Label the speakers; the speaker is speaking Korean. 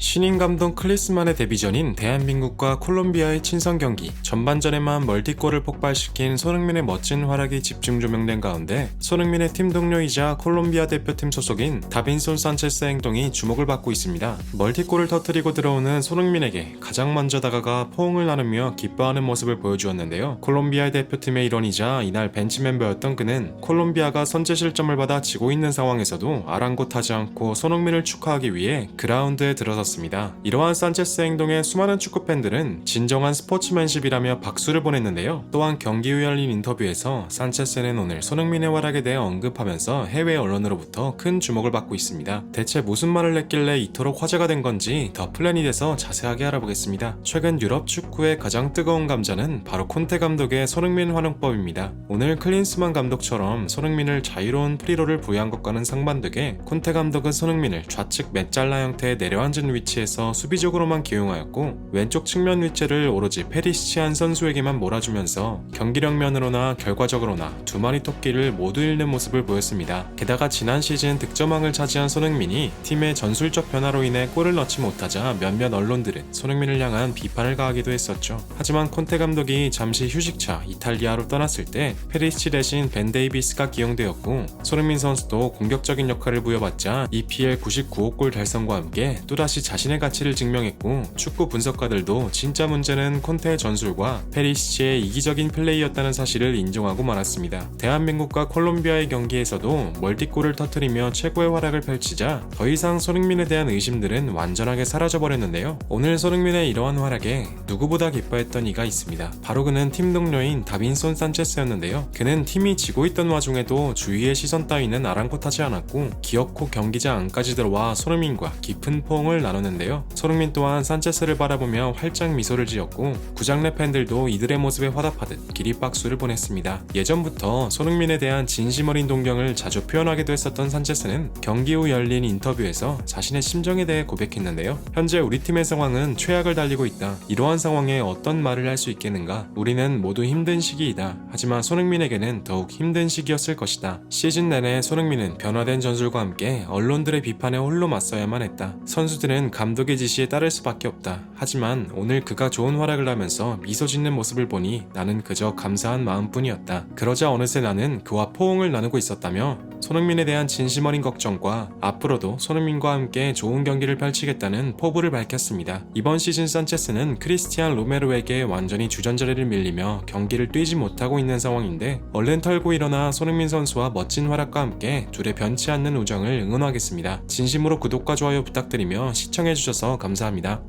Speaker 1: 신인 감독 클리스만의 데뷔 전인 대한민국과 콜롬비아의 친선 경기 전반전에만 멀티골을 폭발시킨 손흥민의 멋진 활약이 집중 조명된 가운데 손흥민의 팀 동료이자 콜롬비아 대표팀 소속인 다빈손 산체스 행동이 주목을 받고 있습니다. 멀티골을 터뜨리고 들어오는 손흥민에게 가장 먼저 다가가 포옹을 나누며 기뻐하는 모습을 보여주었는데요. 콜롬비아 대표팀의 일원이자 이날 벤치 멤버였던 그는 콜롬비아가 선제 실점을 받아 지고 있는 상황에서도 아랑곳하지 않고 손흥민을 축하하기 위해 그라운드에 들어 섰습니다. 이러한 산체스 행동에 수많은 축구 팬들은 진정한 스포츠맨십이라며 박수를 보냈는데요. 또한 경기 후 열린 인터뷰에서 산체스는 오늘 손흥민의 활약에 대해 언급하면서 해외 언론으로부터 큰 주목을 받고 있습니다. 대체 무슨 말을 했길래 이토록 화제가 된 건지 더 플랜이 돼서 자세하게 알아보겠습니다. 최근 유럽 축구의 가장 뜨거운 감자는 바로 콘테 감독의 손흥민 활용법입니다. 오늘 클린스만 감독처럼 손흥민을 자유로운 프리로를 부여한 것과는 상반되게 콘테 감독은 손흥민을 좌측 메잘라 형태의 내려앉은 위치에서 수비적으로만 기용하였고 왼쪽 측면 위치를 오로지 페리시치한 선수에게만 몰아주면서 경기력 면으로나 결과적으로나 두 마리 토끼를 모두 잃는 모습을 보였습니다. 게다가 지난 시즌 득점왕을 차지한 손흥민이 팀의 전술적 변화로 인해 골을 넣지 못하자 몇몇 언론들은 손흥민을 향한 비판을 가하기도 했었죠. 하지만 콘테 감독이 잠시 휴식차 이탈리아로 떠났을 때 페리시치 대신 벤 데이비스가 기용되었고 손흥민 선수도 공격적인 역할을 부여받자 EPL 99호 골 달성과 함께 또다시 자신의 가치를 증명했고 축구 분석가들도 진짜 문제는 콘테의 전술과 페리시치의 이기적인 플레이였다는 사실을 인정하고 말았습니다. 대한민국과 콜롬비아의 경기에서도 멀티골을 터뜨리며 최고의 활약을 펼치자 더 이상 손흥민에 대한 의심들은 완전하게 사라져버렸는데요. 오늘 손흥민의 이러한 활약에 누구보다 기뻐했던 이가 있습니다. 바로 그는 팀 동료인 다빈손 산체스였는데요. 그는 팀이 지고 있던 와중에도 주위의 시선 따위는 아랑곳하지 않았고 기어코 경기장 안까지 들어와 손흥민과 깊은 포옹을 나눴는데요. 손흥민 또한 산체스를 바라보며 활짝 미소를 지었고 구장 내 팬들도 이들의 모습에 화답하듯 기립박수를 보냈습니다. 예전부터 손흥민에 대한 진심 어린 동경을 자주 표현하기도 했었던 산체스는 경기 후 열린 인터뷰에서 자신의 심정에 대해 고백했는데요. 현재 우리 팀의 상황은 최악을 달리고 있다. 이러한 상황에 어떤 말을 할 수 있겠는가? 우리는 모두 힘든 시기이다. 하지만 손흥민에게는 더욱 힘든 시기였을 것이다. 시즌 내내 손흥민은 변화된 전술과 함께 언론들의 비판에 홀로 맞서야만 했다. 선수들은 감독의 지시에 따를 수밖에 없다. 하지만 오늘 그가 좋은 활약을 하면서 미소 짓는 모습을 보니 나는 그저 감사한 마음뿐이었다. 그러자 어느새 나는 그와 포옹을 나누고 있었다며 손흥민에 대한 진심 어린 걱정과 앞으로도 손흥민과 함께 좋은 경기를 펼치겠다는 포부를 밝혔습니다. 이번 시즌 산체스는 크리스티안 로메로에게 완전히 주전자리를 밀리며 경기를 뛰지 못하고 있는 상황인데 얼른 털고 일어나 손흥민 선수와 멋진 활약과 함께 둘의 변치 않는 우정을 응원하겠습니다. 진심으로 구독과 좋아요 부탁드리며 시청해주셔서 감사합니다.